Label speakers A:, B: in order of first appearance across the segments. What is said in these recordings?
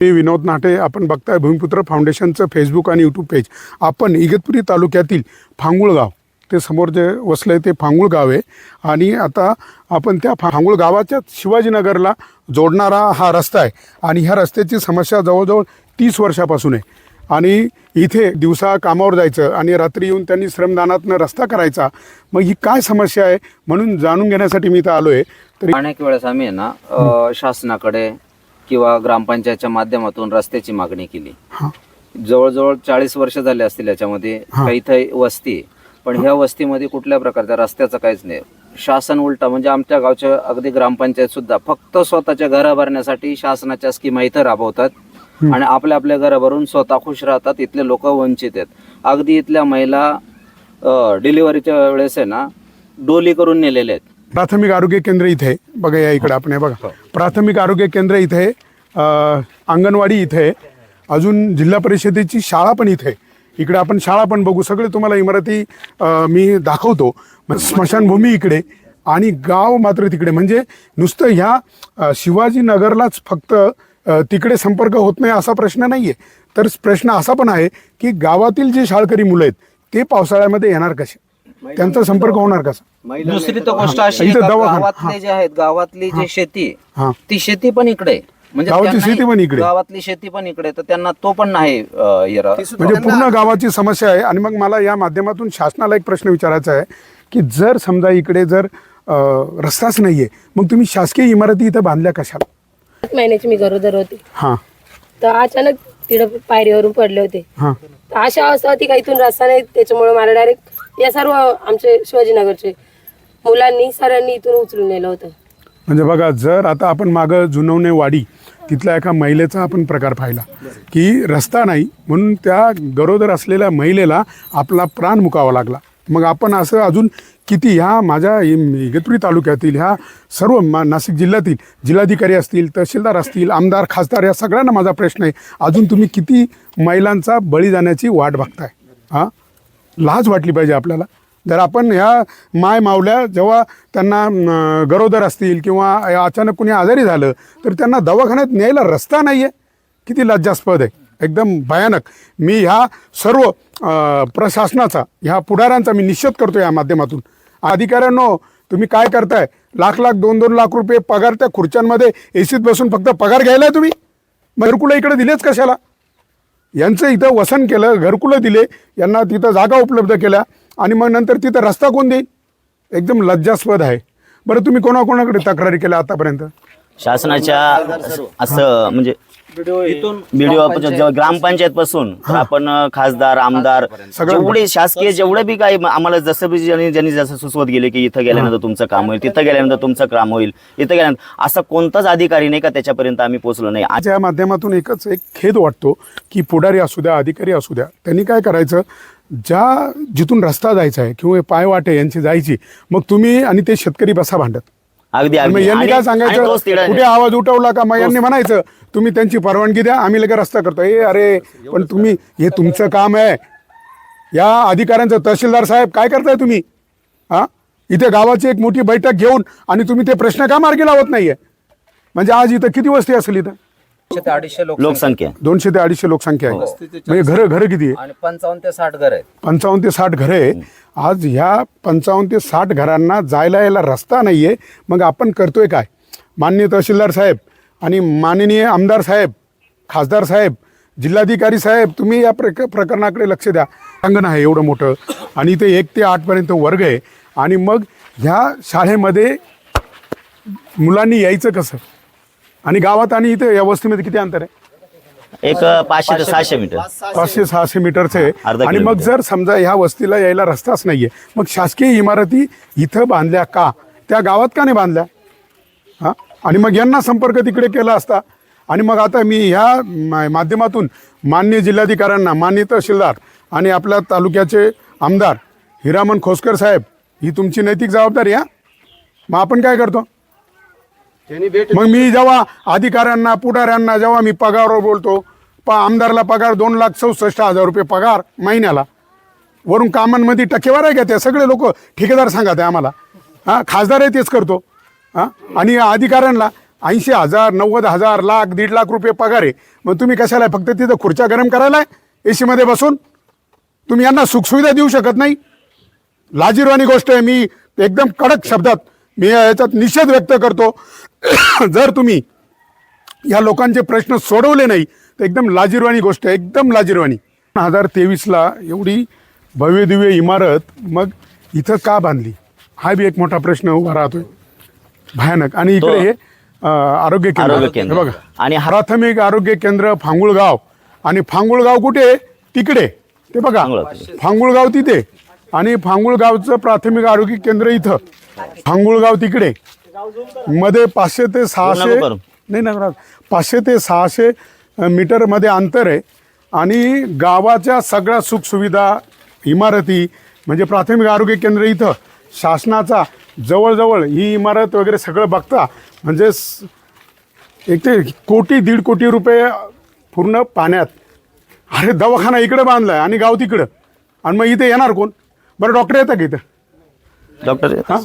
A: मी विनोद नाटे आपण बघताय भूमिपुत्र फाउंडेशनचं फेसबुक आणि यूट्यूब पेज आपण इगतपुरी तालुक्यातील फांगुळ गाव ते समोर जे वसलं आहे ते फांगुळ गाव आहे. आणि आता आपण त्या फांगुळ गावाच्या शिवाजीनगरला जोडणारा हा रस्ता आहे. आणि ह्या रस्त्याची समस्या जवळजवळ तीस वर्षापासून आहे. आणि इथे दिवसा कामावर जायचं आणि रात्री येऊन त्यांनी श्रमदानातनं रस्ता करायचा मग ही काय समस्या आहे? म्हणून जाणून घेण्यासाठी मी इथं आलो आहे तर
B: अनेक वेळेस आम्ही ना शासनाकडे किंवा ग्रामपंचायतच्या माध्यमातून रस्त्याची मागणी केली. जवळजवळ चाळीस वर्ष झाले असतील याच्यामध्ये. काही इथं वस्ती आहे. पण ह्या वस्तीमध्ये कुठल्या प्रकारच्या रस्त्याचं काहीच नाही. शासन उलटा म्हणजे आमच्या गावच्या अगदी ग्रामपंचायत सुद्धा फक्त स्वतःच्या घरं भरण्यासाठी शासनाच्या स्कीमा इथं राबवतात. आणि आपल्या आपल्या घरं भरून स्वतः खुश राहतात. इथले लोक वंचित आहेत. अगदी इथल्या महिला डिलिव्हरीच्या वेळेस आहे ना डोली करून नेलेले आहेत.
A: प्राथमिक आरोग्य केंद्र इथे. बघा या इकडे आपण हे बघा प्राथमिक आरोग्य केंद्र इथे अंगणवाडी इथे. अजून जिल्हा परिषदेची शाळा पण इथे. इकडे आपण शाळा पण बघू सगळे तुम्हाला इमारती मी दाखवतो स्मशानभूमी इकडे आणि गाव मात्र तिकडे म्हणजे नुसतं ह्या शिवाजीनगरलाच फक्त तिकडे संपर्क होत नाही असा प्रश्न नाही आहे तर प्रश्न असा पण आहे की गावातील जे शाळकरी मुलं आहेत ते पावसाळ्यामध्ये येणार कसे त्यांचा संपर्क होणार कसा
B: दुसरी तर गोष्ट अशी आहे
A: इथं
B: का
A: दवाखाना.
B: गावातले जे आहेत गावातली जी शेती आहे,
A: हां.
B: ती शेती पण इकडे. आहे. म्हणजे
A: गावाची
B: त्यांनाही-
A: शेती पण इकडे.
B: गावातली शेती पण इकडे तर त्यांना तो पण नाही अं, हे रा-
A: म्हणजे पूर्ण गावाची समस्या आहे. आणि मग मला या माध्यमातून शासनाला एक प्रश्न विचारायचा आहे की जर समजा इकडे जर अ, रस्ताच नाहीये मग तुम्ही शासकीय इमारती इथं बांधल्या कशाला?
C: सात महिन्याची मी गरोदर होते.
A: हां.
C: तर अचानक तिकडं पायरीवरून पडले होते.
A: हां.
C: तर अशी अवस्था होती का इथून रस्ता नाही त्याच्यामुळे मला डायरेक्ट या सर्व आमचे शिवाजीनगरचे मुलांनी सरांनी इथून उचलून नेलं होतं.
A: म्हणजे बघा जर आता आपण मागं जुनवणे वाडी तिथल्या एका महिलेचा आपण प्रकार पाहिला की रस्ता नाही म्हणून त्या गरोदर असलेल्या महिलेला आपला प्राण मुकावा लागला. मग आपण असं अजून किती ह्या माझ्या इगतपुरी तालुक्यातील ह्या सर्व मा- नाशिक जिल्ह्यातील जिल्हाधिकारी असतील तहसीलदार असतील आमदार खासदार या सगळ्यांना माझा प्रश्न आहे अजून तुम्ही किती महिलांचा बळी जाण्याची वाट बघताय? हां? लाज वाटली पाहिजे आपल्याला. जर आपण ह्या माय मावल्या जेव्हा त्यांना गरोदर असतील किंवा अचानक कुणी आजारी झालं तर त्यांना दवाखान्यात न्यायला रस्ता नाही आहे किती लज्जास्पद आहे. एकदम भयानक. मी ह्या सर्व प्रशासनाचा ह्या पुढाऱ्यांचा मी निषेध करतो या माध्यमातून. अधिकाऱ्यांनो तुम्ही काय करताय? लाख लाख दोन दोन लाख रुपये पगार त्या खुर्च्यांमध्ये एसीत बसून फक्त पगार घ्यायलाय तुम्ही? मग इकडे दिलेच कशाला? यांचं इथं वसन केलं घरकुलं दिले यांना तिथं जागा उपलब्ध केल्या आणि मग नंतर तिथं रस्ता कोण देईल? एकदम लज्जास्पद आहे. बरं तुम्ही कोणाकोणाकडे तक्रारी केल्या आतापर्यंत?
D: शासनाच्या असं म्हणजे व्हिडिओ ग्रामपंचायत. पासून आपण खासदार आमदार जेवढे शासकीय जेवढे बी काही आम्हाला जसं बी ज्यांनी ज्यांनी जसं सुचवत गेले की इथं गेल्यानंतर तुमचं काम होईल तिथं गेल्यानंतर तुमचं काम होईल इथं गेल्यानंतर असा कोणताच अधिकारी नाही का त्याच्यापर्यंत आम्ही पोहोचलो नाही.
A: आजच्या माध्यमातून एकच एक खेद वाटतो की पुढारी असू द्या अधिकारी असू द्या त्यांनी काय करायचं? ज्या जिथून रस्ता जायचा आहे किंवा पायवाटे यांची जायची मग तुम्ही आणि ते शेतकरी बसा भांडत.
D: अगदी
A: मग
D: अगदी.
A: यांनी
D: आणि-
A: काय
D: आणि
A: सांगायचं?
D: तोच तिढा आहे.
A: कुठे आवाज उठवला का? मग यांनी म्हणायचं तुम्ही त्यांची परवानगी द्या आम्ही लगेच रस्ता करतो. ए अरे पण तुम्ही हे तुमचं काम आहे. या अधिकाऱ्यांचं तहसीलदार साहेब काय करताय तुम्ही? हा? इथे गावाची एक मोठी बैठक घेऊन आणि तुम्ही ते प्रश्न का मार्गी लावत नाहीये? म्हणजे आज इथं किती वस्ती असेल इथं?
B: दोनशे ते अडीचशे लोक
D: लोकसंख्या.
A: दोनशे ते अडीचशे लोकसंख्या आहे. म्हणजे घरं घरं किती आहे?
B: आणि पंचावन्न ते साठ घर आहेत.
A: पंचावन्न ते साठ घरं आहे. आज ह्या पंचावन्न ते साठ घरांना जायला यायला रस्ता नाही आहे मग आपण करतोय काय? माननीय तहसीलदार साहेब आणि माननीय आमदार साहेब खासदार साहेब जिल्हाधिकारी साहेब तुम्ही या प्रक प्रकरणाकडे लक्ष द्या. अंगण आहे एवढं मोठं आणि इथे एक ते आठपर्यंत वर्ग आहे. आणि मग ह्या शाळेमध्ये मुलांनी यायचं कसं? आणि गावात आणि इथं या वस्तीमध्ये किती अंतर आहे?
D: एक पाचशे ते सहाशे मीटर.
A: पाचशे सहाशे मीटरचे. आहे.
D: अर्धा
A: आणि मग
D: किलोमीटर.
A: जर समजा ह्या वस्तीला यायला रस्ताच नाहीये मग शासकीय इमारती इथं बांधल्या का? त्या गावात का नाही बांधल्या? हा? आणि मग यांना संपर्क तिकडे केला असता. आणि मग आता मी ह्या मा- माध्यमातून मान्य जिल्हाधिकाऱ्यांना मान्य तहसीलदार आणि आपल्या तालुक्याचे आमदार हिरामन खोसकर साहेब ही तुमची नैतिक जबाबदारी हा? मग आपण काय करतो? मग मी जेव्हा अधिकाऱ्यांना पुढाऱ्यांना जेव्हा मी पगारावर बोलतो प आमदारला पगार दोन लाख चौसष्ट हजार रुपये पगार महिन्याला. वरून कामांमध्ये टक्केवार आहे का ते सगळे लोक ठेकेदार सांगत आहे आम्हाला. हां खासदारही तेच करतो. हां आणि अधिकाऱ्यांना ऐंशी हजार नव्वद हजार लाख दीड लाख रुपये पगार आहे. मग तुम्ही कशाला आहे? फक्त तिथं खुर्च्या गरम करायला आहे ए सीमध्ये बसून? तुम्ही यांना सुखसुविधा देऊ शकत नाही? लाजीरवाणी गोष्ट आहे. मी एकदम कडक शब्दात मी याच्यात निषेध व्यक्त करतो. जर तुम्ही या लोकांचे प्रश्न सोडवले नाही तर एकदम लाजीरवाणी गोष्ट आहे एकदम लाजीरवाणी. दोन हजार तेवीसला एवढी भव्य दिव्य इमारत मग इथं का बांधली? हा बी एक मोठा प्रश्न उभा राहतोय. भयानक. आणि इकडे हे आरोग्य केंद्र. बघा.
D: आणि
A: प्राथमिक आरोग्य केंद्र फांगुळगाव. आणि फांगुळगाव कुठे? तिकडे. ते बघा.
D: फांगुळगाव
A: तिथे. आणि फांगुळगावचं प्राथमिक आरोग्य केंद्र इथं. फांगुळगाव तिकडे. मध्ये पाचशे ते सहाशे. नाही ना पाचशे ते सहाशे मीटरमध्ये अंतर आहे. आणि गावाच्या सगळ्या सुखसुविधा इमारती म्हणजे प्राथमिक आरोग्य केंद्र इथं शासनाचा जवळजवळ ही इमारत वगैरे सगळं बघता म्हणजे एक ते कोटी दीड कोटी रुपये पूर्ण पाण्यात. अरे दवाखाना इकडे बांधलाय आणि गाव तिकडं. आणि मग इथे येणार कोण? बरं डॉक्टर येतात का इथं
D: डॉक्टर
A: हा?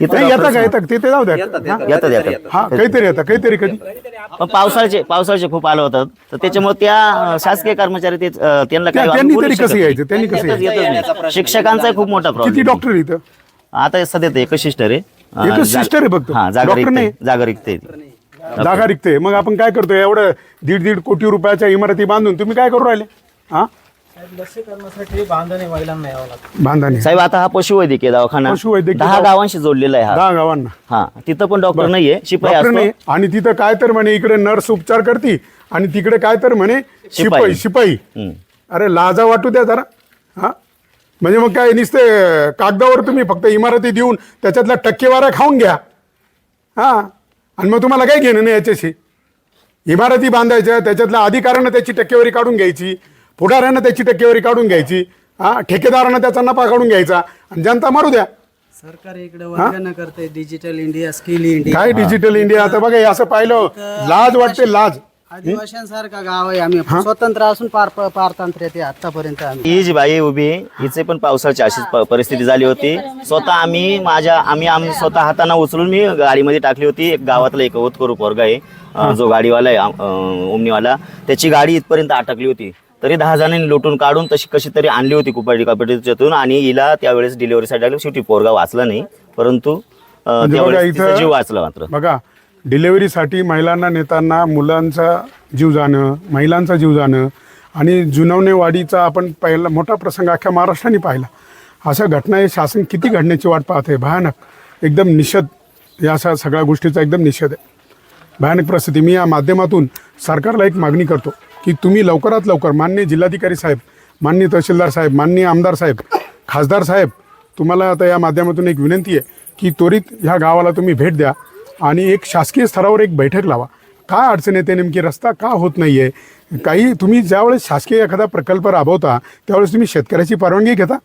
D: इथं
A: नाही येतं का येतं तिथे जाऊ द्या हा?
D: येतात येतात
A: हा काहीतरी येतं काहीतरी कधी
D: पण पावसाळ्याचे पावसाळ्याचे खूप आलं होतं तर त्याच्यामुळे त्या अं, शासकीय कर्मचारी ते अं, त्यांना
A: त्या-
D: काही
A: त्यांनी
D: बोलू
A: तरी
D: शकत
A: कसं
D: नाही.
A: यायचं? त्यांनी कसं
D: येतच-
A: यायचं?
D: येतच नाही. शिक्षकांचा खूप मोठा
A: किती
D: प्रॉब्लेम
A: डॉक्टर इथं
D: आता सध्या ते एकच सिस्टर आहे अं,
A: एकच
D: जा-
A: sister आहे फक्त?
D: हा जागा
A: डॉक्टर
D: रिक्त
A: नाही?
D: आहे. जागा रिक्त आहे.
A: जागा रिकते मग आपण काय करतोय एवढं दीड दीड कोटी रुपयाच्या इमारती बांधून तुम्ही काय करू राहिले हा
E: लसीकरणासाठी बांधणे महिलांना यावं लागतं.
A: बांधाने
D: साहेब आता हा पशुवैद्यकीय दवाखाना
A: पशुवैद्यकीय
D: दहा
A: दवा-
D: गावांशी जोडलेला आहे हा.
A: दहा गावांना.
D: हा तिथं पण डॉक्टर नाहीये शिपाई
A: डॉक्टर
D: असतो.
A: नाही आणि तिथं काय तर म्हणे इकडे नर्स उपचार करती आणि तिकडे काय तर म्हणे शिपाई.
D: शिपाई. हम्म.
A: अरे लाजा वाटू द्या जरा. हा? म्हणजे मग काय नुसते कागदावर तुम्ही फक्त इमारती देऊन त्याच्यातल्या टक्केवाऱ्या खाऊन घ्या. हा? आणि मग तुम्हाला काय घेणं नाही याच्याशी? इमारती बांधायच्या त्याच्यातल्या अधिकाऱ्यांना त्याची टक्केवारी काढून घ्यायची. पुढाऱ्यांना त्याची टक्केवारी काढून घ्यायची. हा ठेकेदारांना त्याचा नफा काढून घ्यायचा. आणि जनता मारू द्या.
E: सरकार इकडे वर्गण करते डिजिटल इंडिया स्किल इंडिया
A: काय डिजिटल इंडिया आता बघा हे असं पाहिलं. लाज वाटते लाज.
E: आदिवासींसारखा गाव आहे आम्ही. स्वतंत्र असून पार पारतंत्र्य येते आतापर्यंत आम्ही.
D: ही जी बाई उभी आहे, हिचे पण पावसाची अशीच प- परिस्थिती झाली होती. स्वतः आम्ही माझ्या आम्ही आम्ही स्वतः हाताना उचलून मी गाडीमध्ये टाकली होती. एक गावातला एक होतकरू पोरगा आहे. अं, जो गाडीवाला आहे अं, ओमनीवाला. त्याची गाडी इथपर्यंत अटकली होती. तरी दहा जणांनी लुटून काढून तशी कशी तरी आणली होती कुपाडी कापेटीच्यातून आणि हिला त्यावेळेस डिलिव्हरीसाठी लागली. शेवटी पोरगा वाचला नाही परंतु
A: म्हणजे बघा
D: त्यावेळेस तिचा
A: इथं-
D: जीव वाचला मात्र.
A: बघा डिलेवरीसाठी महिलांना नेताना मुलांचा जीव जाणं महिलांचा जीव जाणं आणि जुनवणेवाडीचा आपण पहिला मोठा प्रसंग अख्ख्या महाराष्ट्राने पाहिला. अशा घटना हे शासन किती घडण्याची वाट पाहते भयानक. एकदम निषेध. या अशा सगळ्या गोष्टीचा एकदम निषेध आहे. भयानक परिस्थिती. मी या माध्यमातून सरकारला एक मागणी करतो. की तुम्ही लवकरात लवकर मान्य जिल्हाधिकारी साहेब मान्य तहसीलदार साहेब मान्य आमदार साहेब खासदार साहेब तुम्हाला आता या माध्यमातून एक विनंती आहे की त्वरित ह्या गावाला तुम्ही भेट द्या आणि एक शासकीय स्तरावर एक बैठक लावा. काय अडचण येते नेमकी रस्ता का होत नाही आहे काही तुम्ही ज्यावेळेस शासकीय एखादा प्रकल्प राबवता त्यावेळेस तुम्ही शेतकऱ्याची परवानगी घेता?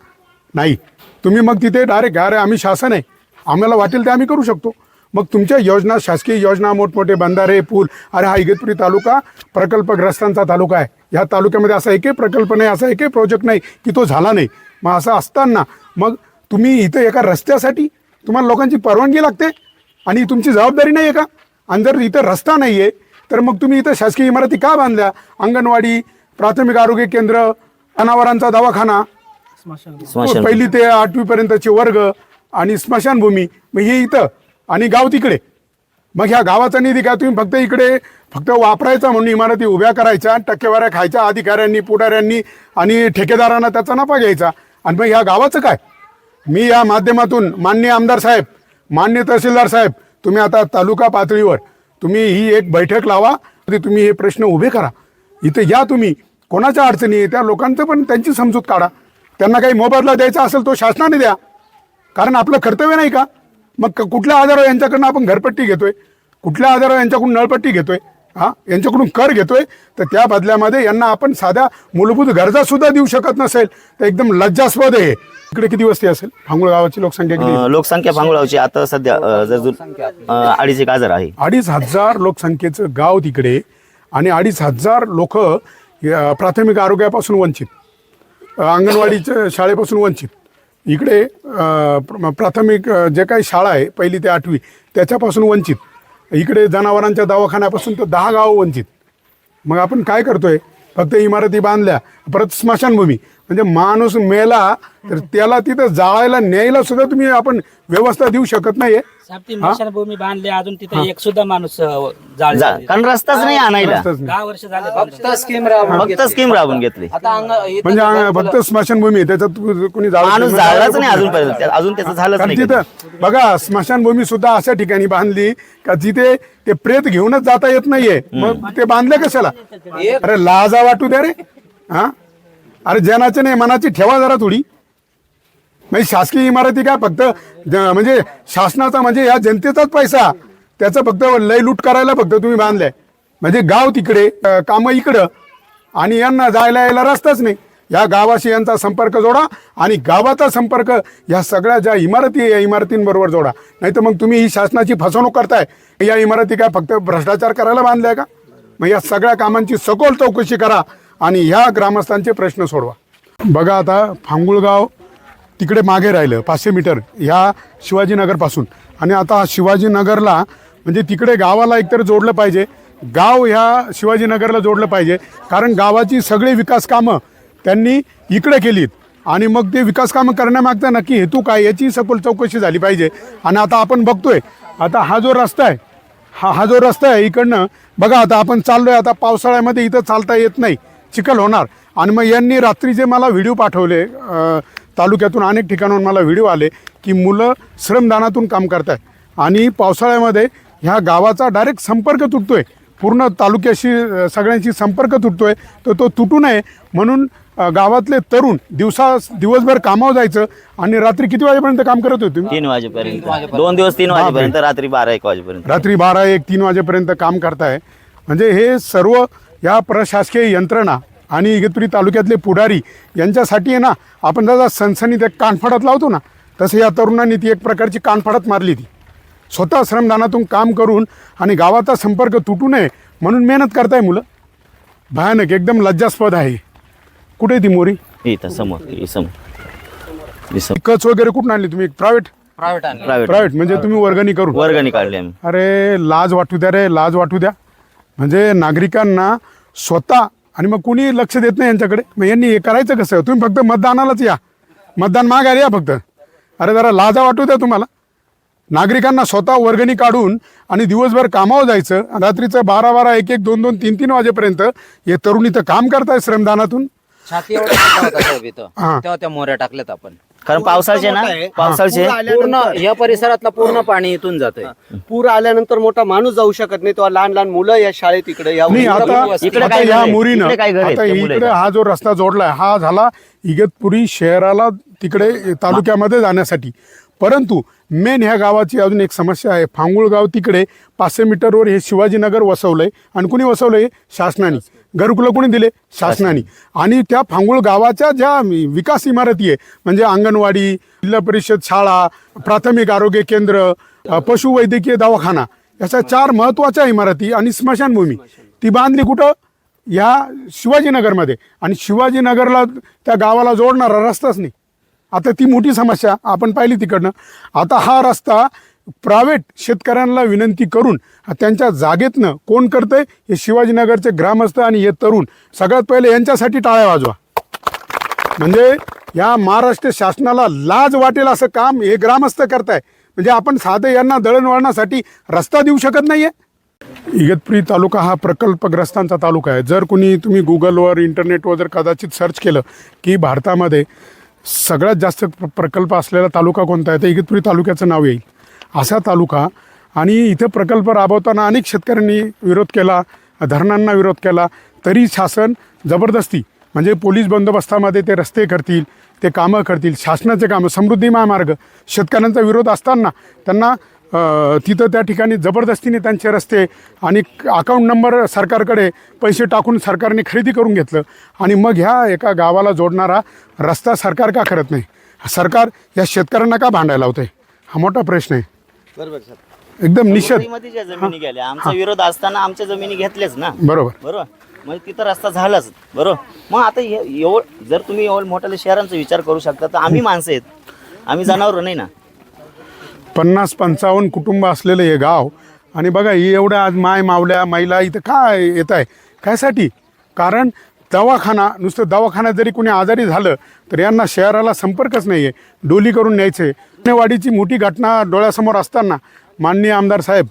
A: नाही. तुम्ही मग तिथे डायरेक्ट अरे आम्ही शासन आहे. आम्हाला वाटेल ते आम्ही करू शकतो. मग तुमच्या योजना शासकीय योजना मोठमोठे बंधारे पूल अरे हा इगतपुरी तालुका प्रकल्पग्रस्तांचा तालुका आहे. या तालुक्यामध्ये असा एकही प्रकल्प नाही असा एकही प्रोजेक्ट नाही की तो झाला नाही. मग असं असताना मग तुम्ही इथं एका रस्त्यासाठी तुम्हाला लोकांची परवानगी लागते आणि तुमची जबाबदारी नाही आहे का? आणि जर इथं रस्ता नाही आहे तर मग तुम्ही इथं शासकीय इमारती का बांधल्या? अंगणवाडी प्राथमिक आरोग्य केंद्र जनावरांचा दवाखाना पहिली ते आठवी पर्यंतचे वर्ग आणि स्मशानभूमी. मग हे इथं आणि गाव तिकडे. मग ह्या गावाचा निधी काय? तुम्ही फक्त इकडे फक्त वापरायचा म्हणून इमारती उभ्या करायच्या टक्केवाऱ्या खायच्या अधिकाऱ्यांनी पुढाऱ्यांनी आणि ठेकेदारांना त्याचा नफा घ्यायचा. आणि मग ह्या गावाचं काय? मी या माध्यमातून मान्य आमदार साहेब मान्य तहसीलदार साहेब तुम्ही आता तालुका पातळीवर तुम्ही ही एक बैठक लावा तुम्ही हे प्रश्न उभे करा. इथे या तुम्ही कोणाच्या अडचणी आहे त्या लोकांचं पण त्यांची समजूत काढा. त्यांना काही मोबदला द्यायचा असेल तो शासनाने द्या. कारण आपलं कर्तव्य नाही का? मग कुठल्या आधारावर यांच्याकडनं आपण घरपट्टी घेतोय? कुठल्या आधारावर यांच्याकडून नळपट्टी घेतोय? हा? यांच्याकडून कर घेतोय? तर त्या बदल्यामध्ये यांना आपण साध्या मूलभूत गरजा सुद्धा देऊ शकत नसेल. तर एकदम लज्जास्पद आहे. इकडे किती वस्ती असेल? भांगुळ गावाची लोकसंख्या किती?
D: अं, लोकसंख्या आता सध्या अं, जर जु- अं, अडीच एक हजार आहे.
A: अडीच हजार लोकसंख्येचं गाव तिकडे आणि अडीच हजार लोक प्राथमिक आरोग्यापासून वंचित. अ, अंगणवाडीच्या शाळेपासून वंचित. इकडे प्र- प्राथमिक जे काही शाळा आहे पहिली ते आठवी त्याच्यापासून वंचित. इकडे जनावरांच्या दवाखान्यापासून तर दहा गाव वंचित. मग आपण काय करतोय? फक्त इमारती बांधल्या परत स्मशानभूमी. म्हणजे माणूस मेला तर त्याला तिथं जाळायला न्यायला सुद्धा तुम्ही आपण व्यवस्था देऊ शकत नाहीये.
F: साहेब ती स्मशानभूमी बांधली अजून तिथे एक सुद्धा माणूस अं, जाळ
D: जा- कारण रस्ताच नाही आणायला.
A: रस्ताच नाही.
F: दहा वर्ष झाले बंद.
B: फक्त स्कीम राबवून
D: फक्त
B: घेतली.
D: स्कीम राबून घेतली.
B: आता अंग इथं
A: म्हणजे आ- फक्त स्मशानभूमी आहे. त्याच्यात कु- कोणी जाळत
D: माणूस
A: नाही.
D: जाळलाच नाही अजूनपर्यंत. त्या- अजून त्याचं झालंच
A: कारण
D: नाही कधी.
A: तिथं बघा स्मशानभूमी सुद्धा अशा ठिकाणी बांधली का जिथे ते प्रेत घेऊनच जाता येत नाहीये. मग ते बांधले कशाला? अरे लाजा वाटू द्या रे. हा? अरे जनाचे नाही मनाची ठेवा जरा थोडी. म्हणजे शासकीय इमारती काय फक्त ज- म्हणजे शासनाचा म्हणजे या जनतेचाच पैसा. त्याचं फक्त लय लूट करायला फक्त तुम्ही बांधलंय. म्हणजे गाव तिकडे कामं इकडं. आणि यांना जायला यायला रस्ताच नाही. या गावाशी यांचा संपर्क जोडा आणि गावाचा संपर्क या सगळ्या ज्या इमारती आहे, या इमारतींबरोबर जोडा. नाही तर मग तुम्ही ही शासनाची फसवणूक करताय. या इमारती काय फक्त भ्रष्टाचार करायला बांधल्या का? मग या सगळ्या कामांची सखोल चौकशी करा. आणि ह्या ग्रामस्थांचे प्रश्न सोडवा. बघा आता फांगुळगाव तिकडे मागे राहिलं पाचशे मीटर ह्या शिवाजीनगरपासून आणि आता शिवाजीनगरला म्हणजे तिकडे गावाला एकतर जोडलं पाहिजे गाव ह्या शिवाजीनगरला जोडलं पाहिजे कारण गावाची सगळी विकास कामं त्यांनी इकडे केलीत. आणि मग ते विकास कामं करण्यामागचा नक्की हेतू काय याची सखोल चौकशी झाली पाहिजे. आणि आता आपण बघतोय आता हा जो रस्ता आहे हा हा जो रस्ता आहे इकडनं बघा आता आपण चाललोय आता पावसाळ्यामध्ये इथं चालता येत नाही. चिखल होणार. आणि मग यांनी रात्रीचे मला व्हिडिओ पाठवले तालुक्यातून अनेक ठिकाणाहून मला व्हिडिओ आले की मुलं श्रमदानातून काम करतात आणि पावसाळ्यामध्ये ह्या गावाचा डायरेक्ट संपर्क तुटतोय. पूर्ण तालुक्याशी सगळ्यांशी संपर्क तुटतोय. तर तो तुटू नये. म्हणून गावातले तरुण दिवसा दिवसभर कामावर जायचं आणि रात्री किती वाजेपर्यंत काम करत होते
D: तीन वाजेपर्यंत. दोन दिवस तीन वाजेपर्यंत रात्री बारा एक वाजेपर्यंत.
A: रात्री बारा एक तीन वाजेपर्यंत काम करताय. म्हणजे हे सर्व या प्रशासकीय यंत्रणा आणि इगतपुरी तालुक्यातले पुढारी यांच्यासाठी आहे ना आपण जसा सनसनीत एक कानफडत लावतो ना तसं या तरुणांनी ती एक प्रकारची कानफडत मारली ती. स्वतः श्रमदानातून काम करून आणि गावाचा संपर्क तुटू नये म्हणून मेहनत करताय मुलं. भयानक एकदम लज्जास्पद आहे. कुठे ती मोरी?
D: इथं समोर हे समोर. हे समोर.
A: कच वगैरे कुठून आणली तुम्ही? प्रायव्हेट
B: प्रायव्हेट
D: प्रायव्हेट
A: प्रायव्हेट म्हणजे तुम्ही वर्गणी करून.
D: वर्गणी काढली आम्ही.
A: अरे लाज वाटू द्या रे लाज वाटू द्या. म्हणजे नागरिकांना स्वतः आणि मग कुणी लक्ष देत नाही यांच्याकडे? मग यांनी हे करायचं कसं? तुम्ही फक्त मतदानालाच या. मतदान मागायला या फक्त. अरे जरा लाजा वाटू द्या तुम्हाला. नागरिकांना स्वतः वर्गणी काढून आणि दिवसभर कामावर जायचं रात्रीचं बारा बारा एक एक दोन दोन तीन तीन वाजेपर्यंत हे तरुण इथं काम करताय श्रमदानातून.
B: छाती एवढा मोठा होता साहेब इथं.
A: हा.
B: तेव्हा त्या मोऱ्या टाकल्यात आपण.
D: कारण पावसाळचे ना पावसाळचे
B: पूर्ण या परिसरातला पूर्ण पाणी इथून जातंय.
E: पूर आल्यानंतर मोठा माणूस जाऊ शकत नाही तेव्हा लहान लहान मुलं या शाळेत इकडे या
A: नाही आता
D: इकडे
A: आता
D: काय घर
A: या
D: आहे?
A: मुरीनं
D: इकडे काय घर आहे?
A: आता
D: ते मुलं
A: इकडे
D: आहेत.
A: हा जो रस्ता जोडलाय हा झाला इगतपुरी शहराला तिकडे तालुक्यामध्ये जाण्यासाठी. परंतु मेन ह्या गावाची अजून एक समस्या आहे. फांगुळ गाव तिकडे पाचशे मीटरवर हे शिवाजीनगर वसवलंय. आणि कुणी वसवलंय? शासनाने. घरकुलं कुणी दिले शासनाने. आणि त्या फांगुळ गावाच्या ज्या विकास इमारती आहे म्हणजे अंगणवाडी जिल्हा परिषद शाळा प्राथमिक आरोग्य केंद्र पशुवैद्यकीय दवाखाना अशा चार महत्त्वाच्या इमारती आणि स्मशानभूमी. ती बांधली कुठं? या शिवाजीनगरमध्ये. आणि शिवाजीनगरला त्या गावाला जोडणारा रस्ताच नाही. आता ती मोठी समस्या आपण पाहिली तिकडनं. आता हा रस्ता प्रायव्हेट शेतकऱ्यांना विनंती करून त्यांच्या जागेतनं कोण करतंय हे शिवाजीनगरचे ग्रामस्थ आणि हे तरुण सगळ्यात पहिले यांच्यासाठी टाळ्या वाजवा. म्हणजे या महाराष्ट्र शासनाला लाज वाटेल असं काम हे ग्रामस्थ करताय. म्हणजे आपण साधं यांना दळणवळणासाठी रस्ता देऊ शकत नाहीये. इगतपुरी तालुका हा प्रकल्पग्रस्तांचा तालुका आहे. जर कुणी तुम्ही गुगलवर इंटरनेटवर जर कदाचित सर्च केलं की भारतामध्ये सगळ्यात जास्त प्रकल्प असलेला तालुका कोणता आहे तर इगतपुरी तालुक्याचं नाव येईल. असा तालुका आणि इथं प्रकल्प राबवताना अनेक शेतकऱ्यांनी विरोध केला धरणांना विरोध केला. तरी शासन जबरदस्ती म्हणजे पोलीस बंदोबस्तामध्ये ते रस्ते करतील ते कामं करतील शासनाचे कामं समृद्धी महामार्ग शेतकऱ्यांचा विरोध असताना त्यांना तिथं त्या ठिकाणी जबरदस्तीने त्यांचे रस्ते आणि अकाउंट नंबर सरकारकडे पैसे टाकून सरकारने खरेदी करून घेतलं. आणि मग ह्या एका गावाला जोडणारा रस्ता सरकार का करत नाही? सरकार या शेतकऱ्यांना का भांडायला लावते हा मोठा प्रश्न आहे.
E: बरोबर सर.
A: एकदम निषेध.
D: मध्ये ज्या जमिनी गेल्या. आमचा विरोध असताना आमच्या जमिनी घेतल्याच ना.
A: बरोबर.
D: बरोबर. म्हणजे तिथं रस्ता झालाच. बरोबर. मग आता हे- एवढं जर तुम्ही एवढं मोठ्या शहरांचा विचार करू शकता तर आम्ही माणसं आहेत. आम्ही जनावर नाही ना.
A: पन्नास पंचावन्न कुटुंब असलेलं हे गाव. आणि बघा ही एवढं आज माय मावल्या महिला इथं काय येत आहे? कायसाठी कारण दवाखाना नुसतं दवाखान्यात जरी कोणी आजारी झालं तर यांना शहराला संपर्कच नाही आहे डोली करून न्यायचं आहे मोठी घटना डोळ्यासमोर असताना माननीय आमदार साहेब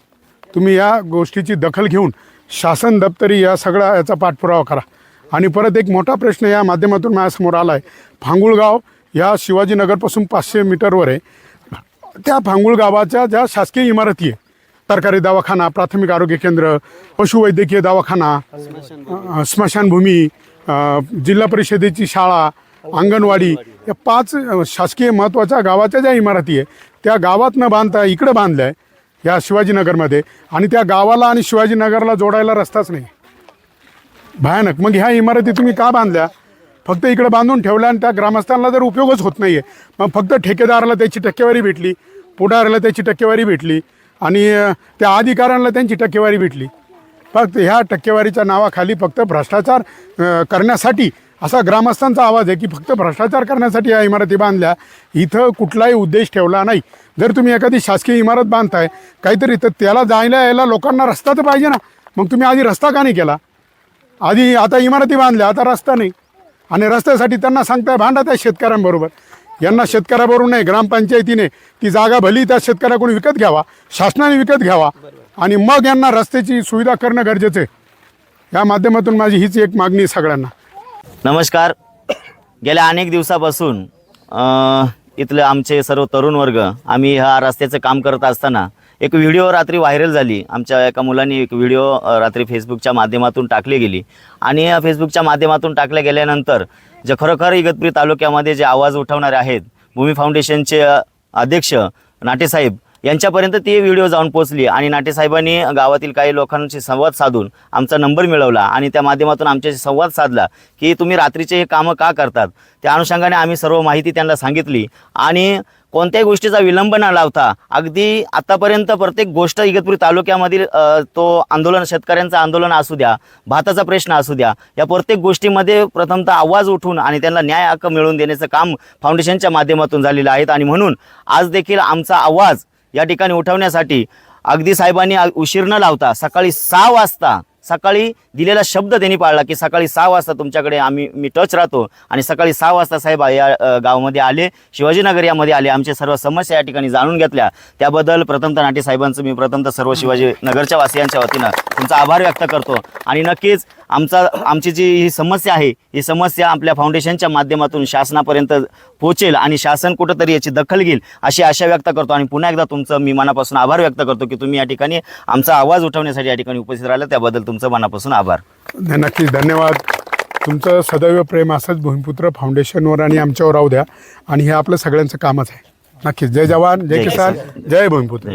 A: तुम्ही या गोष्टीची दखल घेऊन शासन दप्तरी या सगळा याचा पाठपुरावा करा. आणि परत एक मोठा प्रश्न या माध्यमातून माझ्यासमोर आला आहे फांगुळगाव या शिवाजीनगरपासून पाचशे मीटरवर आहे. त्या फांगुळ गावाच्या ज्या शासकीय इमारती आहे सरकारी दवाखाना प्राथमिक आरोग्य केंद्र पशुवैद्यकीय दवाखाना स्मशानभूमी जिल्हा परिषदेची शाळा अंगणवाडी या पाच शासकीय महत्त्वाच्या गावाच्या ज्या इमारती आहे त्या गावात न बांधता इकडं बांधल्या आहे या शिवाजीनगरमध्ये. आणि त्या गावाला आणि शिवाजीनगरला जोडायला रस्ताच नाही. भयानक. मग ह्या इमारती तुम्ही का बांधल्या? फक्त इकडे बांधून ठेवल्या आणि त्या ग्रामस्थांना जर उपयोगच होत नाही आहे मग फक्त ठेकेदाराला त्याची टक्केवारी भेटली पुढाऱ्याला त्याची टक्केवारी भेटली आणि त्या अधिकाऱ्यांना त्यांची टक्केवारी भेटली. फक्त ह्या टक्केवारीच्या नावाखाली फक्त भ्रष्टाचार करण्यासाठी असा ग्रामस्थांचा आवाज आहे की फक्त भ्रष्टाचार करण्यासाठी या इमारती बांधल्या इथं कुठलाही उद्देश ठेवला नाही. जर तुम्ही एखादी शासकीय इमारत बांधताय काहीतरी तर त्याला जायला यायला लोकांना रस्ता तर पाहिजे ना. मग तुम्ही आधी रस्ता का नाही केला? आधी आता इमारती बांधल्या आता रस्ता नाही. आणि रस्त्यासाठी त्यांना सांगताय भांडा त्या शेतकऱ्यांबरोबर. यांना शेतकऱ्याबरोबर नाही ग्रामपंचायतीने ती जागा भली त्या शेतकऱ्याकडून विकत घ्यावा शासनाने विकत घ्यावा. आणि मग यांना रस्त्याची सुविधा करणं गरजेचं आहे. या माध्यमातून माझी हीच एक मागणी सगळ्यांना.
D: नमस्कार. गेल्या अनेक दिवसापासून इथले आमचे सर्व तरुण वर्ग आम्ही ह्या रस्त्याचं काम करत असताना एक व्हिडिओ रात्री व्हायरल झाली. आमच्या एका मुलांनी एक व्हिडिओ रात्री फेसबुकच्या माध्यमातून टाकली गेली. आणि या फेसबुकच्या माध्यमातून टाकल्या गेल्यानंतर जे खरोखर इगतपुरी तालुक्यामध्ये जे आवाज उठवणारे आहेत भूमी फाउंडेशनचे अध्यक्ष नाटेसाहेब यांच्यापर्यंत ती व्हिडिओ जाऊन पोहोचली आणि नाटेसाहेबांनी गावातील काही लोकांशी संवाद साधून आमचा नंबर मिळवला आणि त्या माध्यमातून आमच्याशी संवाद साधला की तुम्ही रात्रीचे हे कामं का करतात? त्या अनुषंगाने आम्ही सर्व माहिती त्यांना सांगितली आणि कोणत्याही गोष्टीचा विलंब न लावता अगदी आतापर्यंत प्रत्येक गोष्ट इगतपुरी तालुक्यामधील तो आंदोलन शेतकऱ्यांचं आंदोलन असू द्या भाताचा प्रश्न असू द्या या प्रत्येक गोष्टीमध्ये प्रथमतः आवाज उठून आणि त्यांना न्याय हक्क मिळवून देण्याचं काम फाउंडेशनच्या माध्यमातून झालेलं आहे आणि म्हणून आज देखील आमचा आवाज या ठिकाणी उठवण्यासाठी अगदी साहेबांनी उशीर न लावता सकाळी सहा वाजता सकाळी दिलेला शब्द त्यांनी पाळला की सकाळी सहा वाजता तुमच्याकडे आम्ही मी टच राहतो आणि सकाळी सहा वाजता साहेब या गावामध्ये आले शिवाजीनगर यामध्ये आले. आमचे सर्व समस्या या ठिकाणी जाणून घेतल्या. त्याबद्दल प्रथमतः नाटे साहेबांचं मी प्रथमतः सर्व शिवाजीनगरच्या वासियांच्या वतीनं तुमचा आभार व्यक्त करतो. आणि नक्कीच आमचा आमची जी ही समस्या आहे ही समस्या आपल्या फाउंडेशनच्या माध्यमातून शासनापर्यंत पोहोचेल आणि शासन कुठंतरी याची दखल घेईल अशी आशा व्यक्त करतो. आणि पुन्हा एकदा तुमचं मी मनापासून आभार व्यक्त करतो की तुम्ही या ठिकाणी आमचा आवाज उठवण्यासाठी या ठिकाणी उपस्थित राहिला. त्याबद्दल तुमचं मनापासून आभार.
A: नक्कीच धन्यवाद. तुमचं सदैव प्रेम असंच भूमिपुत्र फाउंडेशनवर आणि आमच्यावर राहू द्या. आणि हे आपलं सगळ्यांचं कामच आहे. नक्कीच. जय जवान जय किसान जय भूमिपुत्र.